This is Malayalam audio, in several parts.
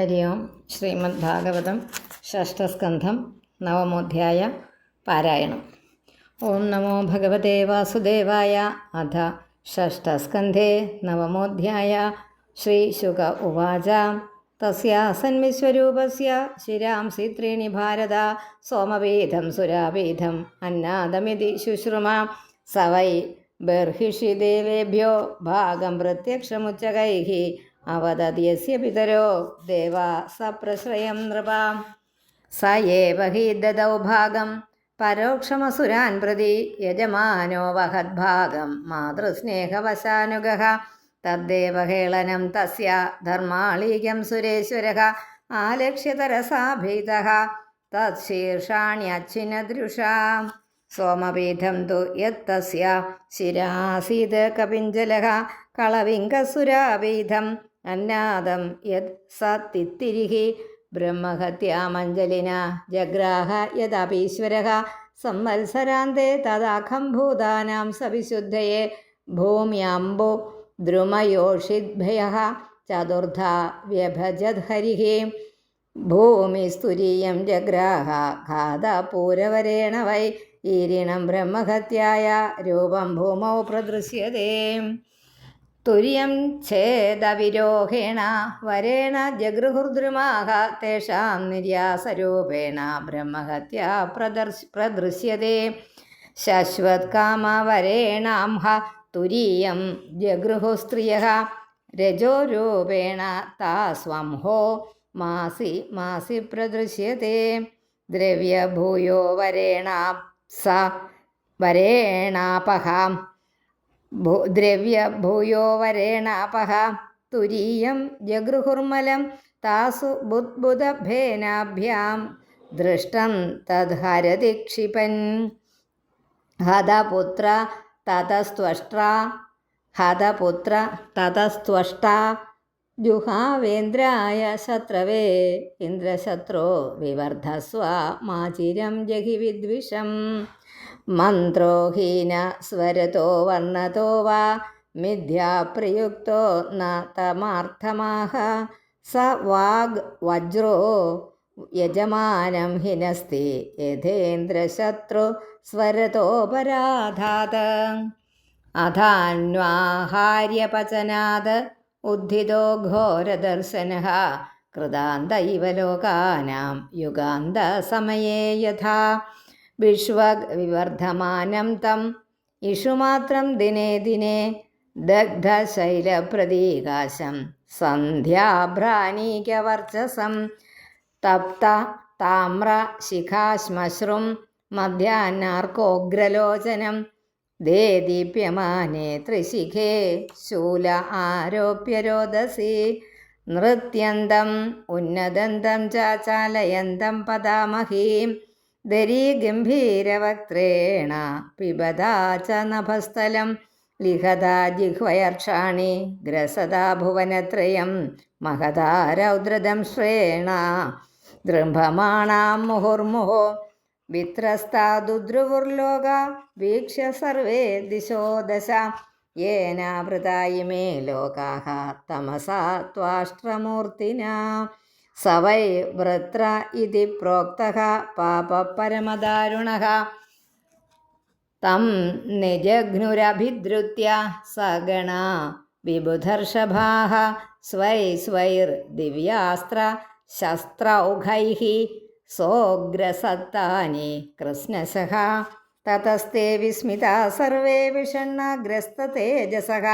ഹരി ഓം ശ്രീമദ് ഭാഗവതം ഷഷ്ടസ്കന്ധം നവമോധ്യായ പാരായണം ഓം നമോ ഭഗവതേ വാസുദേവായ അധ ഷഷ്ടസ്കന്ധേ നവമോധ്യായ ശ്രീശുക ഉവാച തസ്യാസന്വിശ്വരൂപസ്യ ശിരാംസി ത്രീണി ഭാരത സോമവേദം സുരാവേദം അന്നാദമിതി ശുശ്രുമ സ വൈ ബർഹിഷി ദേവേഭ്യോ ഭാഗം പ്രത്യക്ഷമുച്ചകൈः പിതരോ ദേവാ സപ്രശ്രയം നൃപാം. സ ഏവ ദദൗ ഭാഗം. പരോക്ഷമസുരാൻ പ്രതി യജമാനോ വഹദ്ഭാഗം. മാതൃസ്നേഹവശാനുഗഃ തദ്ദേവഹേളനം തസ്യ ധർമാളീകം സുരേശ്വരः ആലക്ഷ്യതരസാഭീത ഭീതः തത്ശീർഷാണ്യച്ഛിനദൃശാ സോമപീഠം തു യത്തസ്യ ശിരാസീത് കപിഞ്ചലः കളവിങ്കസുരാപീഠം അന്നാദം യത് സ തിത്തിരിः ബ്രഹ്മഹത്യാമഞ്ജലിന ജഗ്രാഹ യദപീശ്വരः സംവത്സരാന്തേ തദാഖം ഭൂതാനാം സവിശുദ്ധയെ ഭൂമ്യാംബു ദ്രുമയോഷിദ്ഭയ ചതുർധ വ്യഭജത് ഹരിः ഭൂമിസ്തുരീയം ജഗ്രാഹ ഘാതപൂരവരേണ വൈ ഈരിണം ബ്രഹ്മഹത്യായ രൂപം ഭൂമൗ പ്രദൃശ്യത്തെ തുര്യം ഛേദവിരോഹേണ വരേണ ജഗൃഹുർദ്രുമാഹ തേഷാം നിര്യാസരൂപേണ ബ്രഹ്മഹത്യ പ്രദർശ് പ്രദൃശ്യത്തെ ശശ്വത്കാമവരേണാം ഹ തുരീയം ജഗൃഹുസ്ത്രിയ രജോരൂപേണ താസ്വംഹോ മാസി മാസി പ്രദൃശ്യത്തെ ദ്രവ്യഭൂയോ വരേണ സ വരേണാപഹാം ഭൂ ദ്രവ്യഭൂയോ വരേണാപഹ തുരീയം ജഗൃഹുർമലം താസു ബുദ്ബുദഭേനാഭ്യാം ദൃഷ്ടം തദ്ഹരതി ക്ഷിപൻ ഹതപുത്ര തതസ്ത്വഷ്ട്ര ഹതപുത്ര തതസ്ത്വഷ്ട ജുഹാവേന്ദ്രായ ശത്രവേ. ഇന്ദ്രശത്രോ വിവർദ്ധസ്വ മാചിരം ജഹി വിദ്വിഷം. മന്ത്രോഹീന സ്വരതോ വർണതോ വാ മിഥ്യാപ്രയുക്തോ ന സ വാഗ് വജ്രോ യജമാനം ഹിനസ്തി യഥേന്ദ്രശത്രു സ്വരതോപരാധാത് അധാന്വാഹാര്യപചനാത് ഉദ്ധിതോ ഘോരദർശന കൃതാന്ത ഇവ ലോകാനാം യുഗാന്തസമയേ യഥാ. വിശ്വഗ് വിവർദ്ധമാനം തം. ഇഷുമാത്രം ദിനേ ദിനേ ദഗ്ധശൈലപ്രതീകാശം. സന്ധ്യാഭ്രാണീകവർച്ചസം തപ്ത താമ്ര ശിഖാശ്മശ്രും. മധ്യാഹ്നാർക്കോഗ്രലോചനം. ദേ ദീപ്യമാനേ ത്രിശിഖേ ശൂല ആരോപ്യ രോദസി. നൃത്യന്തം ഉന്നതന്തം ചാലയന്തം പദാമഹീം. ദരീഗംഭീരവക്ത്രേണ പിബതാ ച നഭസ്ഥലം ലിഖതാ ജിഹ്വയർഷാണി ഗ്രസതാ ഭുവനത്രയം മഹതാ രൗദ്രദം ശ്രേണ ദൃംഭമാണാം മുഹുർമുഹോ വിത്രസ്താദുദ്രുവുർലോക വീക്ഷ്യ സർവേ ദിശോ ദശ യേനാവൃതാ മേ ലോകാः തമസാ ത്വാഷ്ട്രമൂർത്തിന സവൈ വൃത്ര ഇതി പ്രോക്ത പാപപരമദാരുണ. തം നിജഘ്നുരഭിദ്രുത്യ സഗണ വിബുധർഷഭാ സ്വൈ സ്വൈർ ദിവ്യാസ്ത്ര ശസ്ത്രൗഘൈഃ സോഗ്രസത്താനി കൃഷ്ണശഃ. തതസ്തേ വിസ്മിതാ സർവേ വിഷണ്ണഗ്രസ്തേജസഃ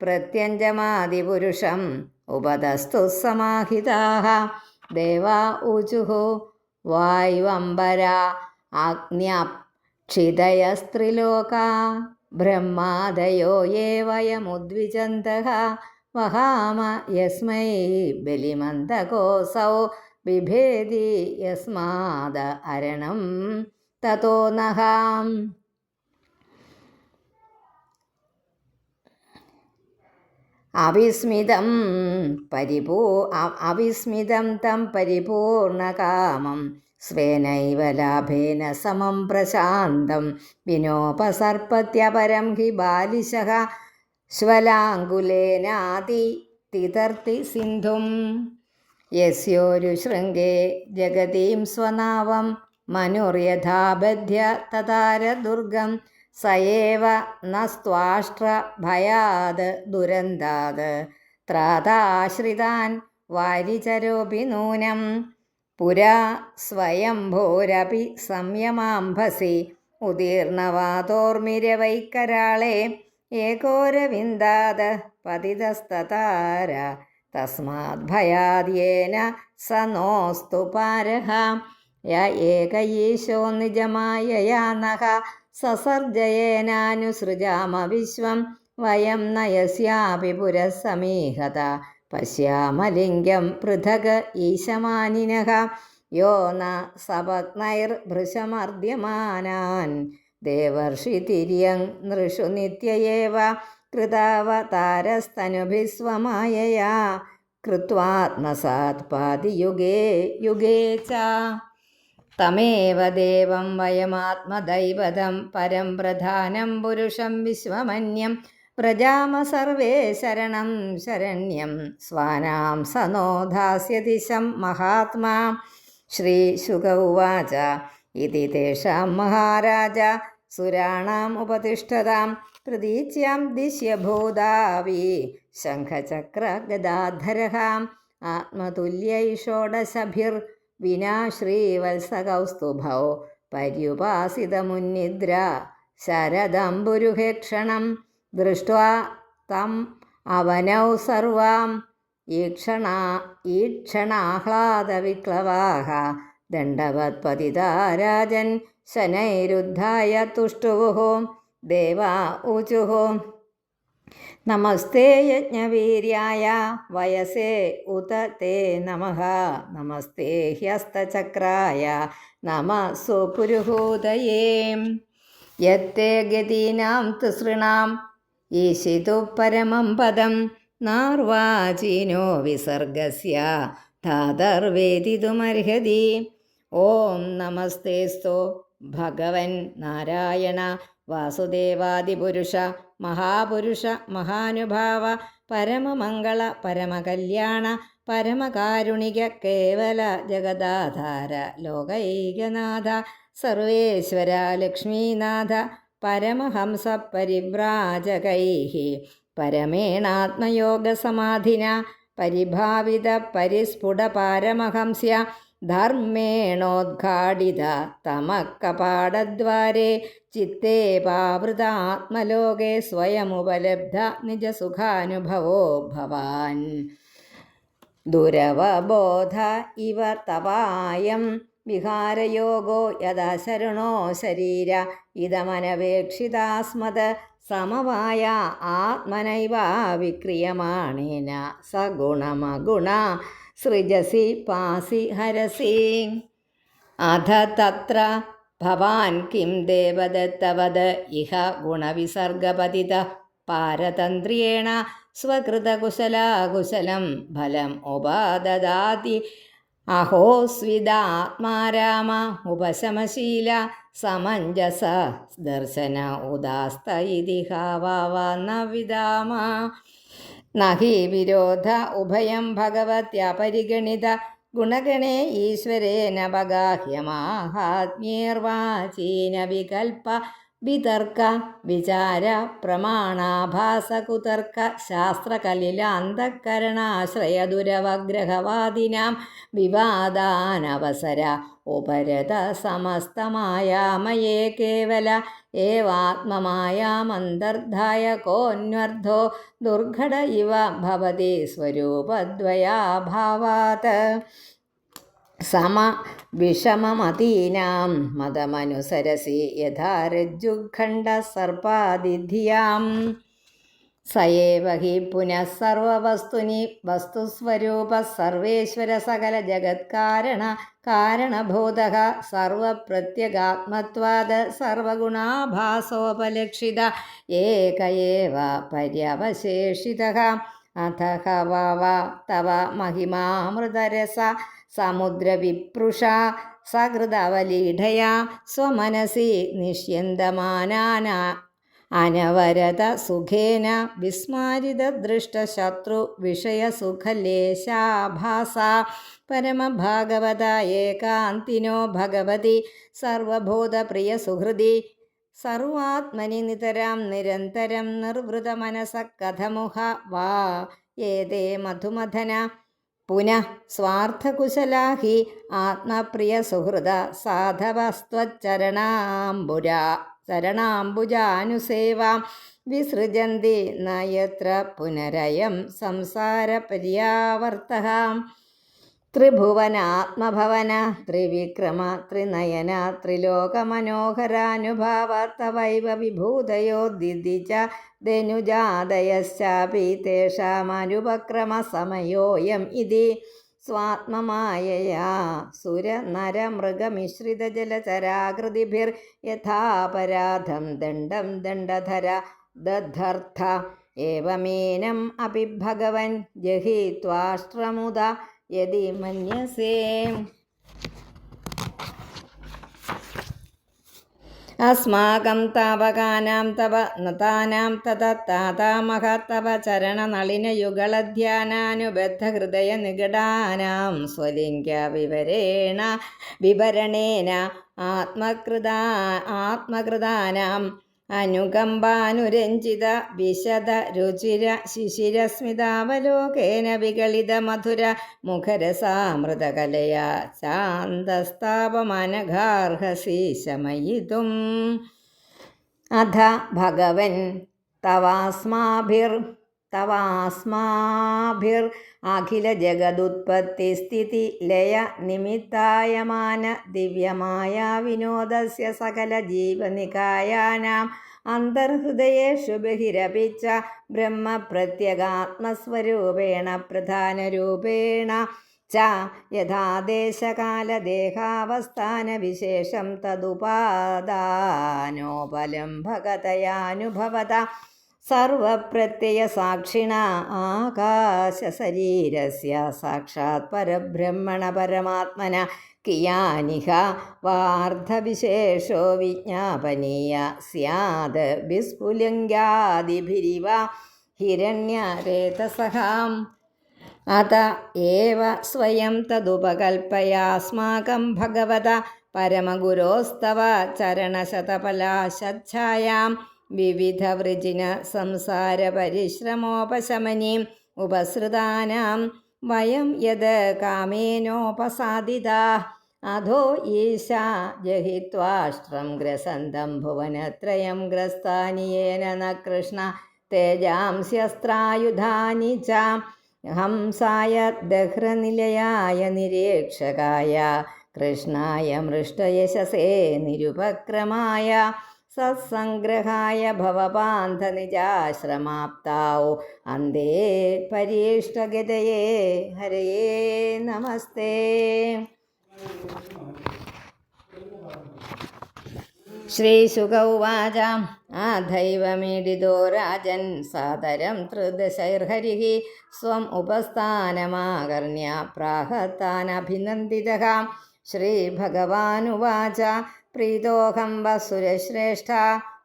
പ്രത്യഞ്ജമാതിപുരുഷം ഉപതസ്തു സമാഹിതാഹ. ദേവാ ഊജുഹു വായുവംബര ആജ്ഞാക്ഷിതയസ്ത്രിലോക ബ്രഹ്മാദയോ യേ വയമുദ്വിജന്തः വഹാമ യസ്മൈ ബലിമന്ദകോസൗ ബിഭേദി യസ്മാദ അരണം. തതോ നഹാം. അവിസ്മിതം പരിപൂ അവിസ്മിതം തം പരിപൂർണകാമം സ്വേനൈവ ലാഭേന സമം പ്രശാന്തം വിനോപസർപ്പത്യപരം ഹി ബാലിശഃ ശ്വലാങ്കുലേനാതി തിതർത്തി സിന്ധും. യസ്യോരു ശൃംഗേ ജഗതീം സ്വനാവം മനുർയഥാബദ്ധ്യ തതാര ദുർഗം സയേവ നസ്ത്വാഷ്ട്ര ഭയാത് ദുരന്താത്. ത്രാതാശ്രിതാൻ വാരിചരോപി നൂനം. പുരാ സ്വയംഭോരപി സംയമാംഭസി. ഉദീർണവാതോർമിരവൈക്കരാളെ ഏകോരവിന്ദാത് പതിതസ്തതാര. തസ്മാത് ഭയാദ്യേന സ നോസ്തു പാരഹ. യ ഏക ഈശോ നിജമായ നഖ സസർജയേനാനുസൃജാമ വിശ്വം വയം നയസ്യാപി പുരസമീഹത. പശ്യാമലിംഗം പൃഥക് ഈശമാനിനഃ യോ ന സപത്നൈർഭൃശമർദ്യമാനാൻ ദേവർഷിതിര്യങ് നൃഷു നിത്യയേവ. കൃതാവതാരസ്തനുഭിസ്വമായയാ. കൃത്വാത്മസാത്പാതിയുഗേ യുഗേ ച. തമേവ ദേവം വയമാത്മദൈവതം പരം പ്രധാനം പുരുഷം വിശ്വമന്യം പ്രജാമ സർവേ ശരണം ശരണ്യം സ്വാനാം സനോ ദാസ്യതിശം മഹാത്മാ. ശ്രീശുക ഉവാച. ഇതി തേഷാം മഹാരാജ. സുരാണാം ഉപതിഷ്ഠതാം. പ്രതീച്യാം ദിശ്യഭൂതാവി. ശംഖചക്രഗദാധരः ആത്മതുല്യൈ ഷോഡശഭിർ വിനാ ശ്രീവത്സകൗസ്തുഭൗ പര്യുപാസിതമുന്നിദ്ര ശരദംബുരുഹേക്ഷണം ദൃഷ്ട്വാ തം അവനൗ സർവാം ഈക്ഷണ ഈക്ഷണാഹ്ലാദവിക്ലവാഹ ദണ്ഡവത്പതിതാ രാജൻ ശനൈരുദ്ധായ തുഷ്ടുവുഹോം ദേവാ ഊചുः നമസ്തേ യജ്ഞവീര്യായ വയസേ ഉത തേ നമ. നമസ്തേ ഹ്യസ്തചക്രായ നമ സുപുരുഹൂതയേ യത്തേ ഗതീനാം തിസൃണാം ഈശിതു പരമം പദം നാർവാചീനോ വിസർഗസ്യ ധാതർവേദിതുമർഹതി. ഓം നമസ്തേസ്തോ ഭഗവൻ നാരായണ വാസുദേവാദിപുരുഷ മഹാപുരുഷ മഹാനുഭാവ പരമമംഗള പരമകല്യാണ പരമകാരുണിക കേവല ജഗദാധാര ലോകൈകനാഥ സർവേശ്വര ലക്ഷ്മീനാഥ പരമഹംസ പരിവ്രാജകൈ പരമേണാത്മയോഗസമാധിന പരിഭാവിത പരിസ്ഫുട പാരമഹംസ്യ ധർമ്മേണോദ്ഘാടിത. തമക്കപാടദ്വാരെ ചിത്തേ പാവൃത ആത്മലോകെ സ്വയമുപലബ്ധ നിജസുഖാനുഭവോ ഭവാൻ. ദുരവബോധ ഇവ തവായം വിഹാരയോഗോ യഥാ ശരണോ ശരീര ഇതമനപേക്ഷിതാസ്മത് സമവായ ആത്മനൈവ വിക്രിയമാണേന സഗുണമഗുണ സൃജസി പാസി ഹരസി. അധ തത്ര ഭവാൻ കിം ദേവദത്തവത് ഇഹ ഗുണവിസർഗപതിത പാരതന്ത്രിയേണ സ്വകൃതകുശലാകുശലം ഫലം ഉപാദദാതി. അഹോസ്വിദാത്മാരാമ ഉപശമശീല സമഞ്ജസ ദർശന ഉദാസ്ത ഇതിഹാവാ വിദാമ. നഹി വിരോധ ഉഭയം ഭഗവത്യപരിഗണിത ഗുണഗണേ ഈശ്വരേന ബഗാഹ്യമാഹാത്മ്യേർവാചീന വികൽപ്പ വിതർക്ക വിചാര പ്രമാണാഭാസകുതർക്ക ശാസ്ത്രകലിലാന്തഃകരണാശ്രയദുരവഗ്രഹവാദിനാം വിവാദാനവസര ഉപരത സമസ്തമായാമയേ കേവല ഏവാത്മമായാമന്തർധായ കോന്വർത്ഥോ ദുർഘട ഇവ ഭവതി സ്വരൂപദ്വയാഭാവാത്. സമ വിഷമമതീനാം മതമനുസരസി യഥാ സർപ്പാതിഥിയാം സർപ്പാദിധിയാം സയേവ ഹി പുനഃ സർവവസ്തുനി വസ്തുസ്വരൂപ സർവേശ്വര സകല ജഗത്കാരണ കാരണഭൂത സർവപ്രത്യഗാത്മത്വാത് സർവഗുണാഭാസോപലക്ഷിത ഏക ഏവ പര്യവശേഷിത. അഥ വ തവ മഹിമാമൃതരസ സമുദ്രവിപ്രുഷ സഹൃദവലീഢയാ സ്വമനസി നിഷ്യന്തമാനാന അനവരത സുഖേന വിസ്മാരിതദൃഷ്ടശത്രു വിഷയസുഖലേശാഭാസ പരമഭാഗവത ഏകാന്തിനോ ഭഗവതി സർവഭൂതപ്രിയ സുഹൃതി സർവാത്മനി നിതരാം നിരന്തരം നിർവൃത കഥമുഹ വാ ഏതേ മധുമഥന പുനഃ സ്വാർത്ഥകുശലാഹി ആത്മപ്രിയ സുഹൃത സാധവസ്ത്വച്ചരണാംബുര ചരണാംബുജാനുസേവാം വിസൃജന്തി നയത്ര പുനരയം സംസാരപര്യാവർത്തഃ ത്രിഭുവനാത്മഭവന ത്രിവിക്രമ ത്രിനയന ത്രിലോകമനോഹരാനുഭാവ തവൈവ വിഭൂതയോ ധനുജാതയശ്ചാപി തേഷാമനുപക്രമസമയോയം ഇതി. സ്വാത്മമായയാ സുരനരമൃഗമിശ്രിതജലചരാകൃതിഭിർയഥാപരാധം ദണ്ഡം ദണ്ഡധര ദദ്ധർത്ഥ. ഏവമേനം അപി ഭഗവൻ ജഹിത്വാശ്രമുദ യതി മന്യസേ അസ്മാകം താവകാനാം തവ നതാനാം തതത്താതാമഹ തവ ചരണനളിനയുഗളധ്യാനാനുബദ്ധഹൃദയ നിഗടാനാം സ്വലിംഗ്യ വിവരേണ വിവരണേന ആത്മകൃതാ ആത്മകൃതാനാം അനുകമ്പാനുരഞ്ജിത വിശദ രുചിര ശിശിരസ്മിതാവലോകേന വികളിത മധുര മുഖരസാമൃതകലയാ ശാന്തസ്താപമനഘാർഹസി ശമയിതും അധ ഭഗവൻ തവാസ്മാഭിർ തവാസ്മാഭിർ അഖില ജഗതുത്പത്തി സ്ഥിതി ലയ നിമിത്തായമാന ദിവ്യമായ വിനോദസ്യ സകല ജീവനികായാനാം അന്തർഹൃദയേഷു ബഹിരപിച്ച ബ്രഹ്മപ്രത്യഗാത്മസ്വരൂപേണ പ്രധാനരൂപേണ. ച യഥാദേശകാലദേഹാവസ്ഥാനവിശേഷം തദുപാദാനോപലംഭകതയാനുഭവത. സർവപ്രത്യയസാക്ഷിണ ആകാശശരീരസ്യ സാക്ഷാത് പരബ്രഹ്മണ പരമാത്മന കിയാനിഹ വാർദ്ധവിശേഷോ വിജ്ഞാപനീയ സ്യാത് വിസ്ഫുലിംഗാദിഭിരിവ ഹിരണ്യരേതസഹാം അത ഏവ സ്വയം തദുപകൽപ്പയാസ്മാകം ഭഗവത പരമഗുരോസ്തവ ചരണശതഫലാശച്ഛായാം സംസാര പരിശ്രമോപശമനി ഉപസൃതാനാം വയം യത് കാമേനോപസാദിതാ. അധോ ഈശ ജഹിത്വാഷ്ട്രം ഗ്രസന്തം ഭുവനത്രയം ഗ്രസ്ഥാനിയേന ന കൃഷ്ണ തേജാംസ്യസ്ത്രായുധാനി ച. ഹംസായ ദഹ്രനിലയായ നിരീക്ഷകായ കൃഷ്ണായ മൃഷ്ടയശസേ നിരുപക്രമായ സത്സംഗ്രഹായ ഭവപാന്ധനിജാശ്രമാപ്താവോ അന്തേ പരീഷ്ടഗതയേ ഹരയേ നമസ്തേ. ശ്രീശുക ഉവാച ആധൈവമീഡിതോ രാജൻ സാദരം ത്രിദശൈർഹരിः സ്വം ഉപസ്ഥാനമാകർണ്യ പ്രാഹത്താനഭിനന്ദിതः. ശ്രീഭഗവാനുവാച പ്രീതോഹം വസുരശ്രേഷ്ഠ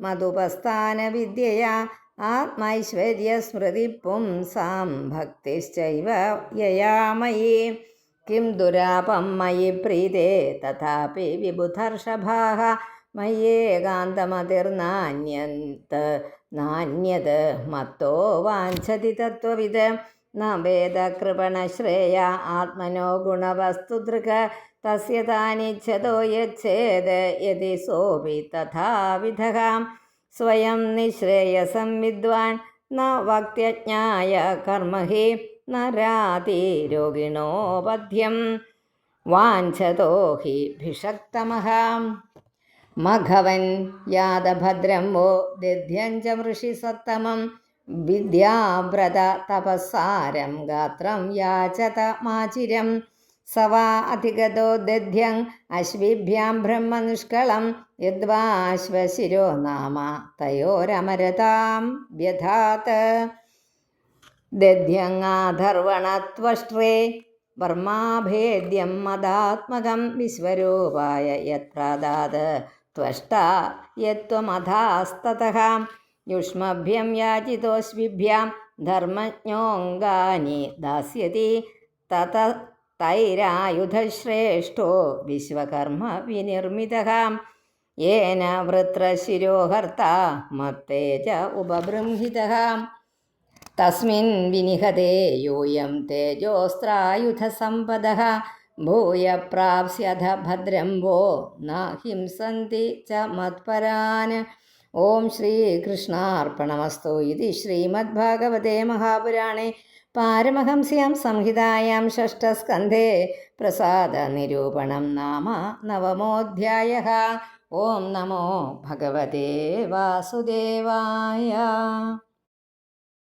മതുപസ്ഥാനവിദ്യയാ ആത്മൈശ്വര്യസ്മൃതി പുംസാം ഭക്തിശ്ചൈവ യയാമയി കിം ദുരാപം മയി പ്രീതേ തഥാപി വിബുധർഷഭാः മയ്യേകാന്തമതിർനാന്യത് നാന്യത് മത്തോ വാഞ്ചതി തത്വവിത് ന വേദകൃപണശ്രേയ ആത്മനോ ഗുണവസ്തുതൃക തസ്യ താനിച്ഛതോ യച്ഛേത് യതി സോപി തഥാവിധഃ സ്വയം നിശ്രേയസം വിദ്വാൻ ന വക്തജ്ഞായ കർമ്മഹി ന രാതി രോഗിണോ പഥ്യം വാഞ്ചതോ ഹി ഭിഷക്തമഃ മഘവൻ യാദഭദ്രം വോ ദധ്യഞ്ച മൃഷി സത്തമം. വിദ്യാവ്രത തപസാരം ഗാത്രം യാചത മാചിരം സവാ അധിഗതോ ദധ്യങ് അശ്വിഭ്യാം ബ്രഹ്മനിഷ്കളം യദ്വാശ്വശിരോ നാമ തയോരമരതാം വ്യഥാത്. ദധ്യങ്ങാധർവണത്വഷ്ട്രേ വർമാഭേദ്യം മതാത്മകം വിശ്വരൂപായ യത്പ്രദാത് ത്വഷ്ട യത്വമധാസ്തതഃ യുഷ്മഭ്യം യാചിതോസ്വിഭ്യാം ധർമ്മജ്ഞോങ്കാനി ദാസ്യതി തത തൈരായുധശ്രേഷ്ഠോ വിശ്വകർമ്മ വിനിർമ്മിത യേന വൃത്രശിരോഹർത്ത മത്തേജ ഉപബൃംഹിത തസ്മിൻ വിനിഹതേ യൂയം തേജോസ്ത്രായുധസമ്പദ ഭൂയ പ്രാപ്സ്യഥ ഭദ്രം വോ ന ഹിംസന്തി ച മത്പരാൻ ഓം ശ്രീകൃഷ്ണാർപ്പണമസ്തു. ഇതി ശ്രീമദ്ഭാഗവതേ മഹാപുരാണേ. പാരമഹംസ്യാം സംഹിതായാം ഷഷ്ടസ്കന്ധേ പ്രസാദനിരൂപണം നാമ നവമോധ്യായ. ഓം നമോ ഭഗവതേ വാസുദേവായ.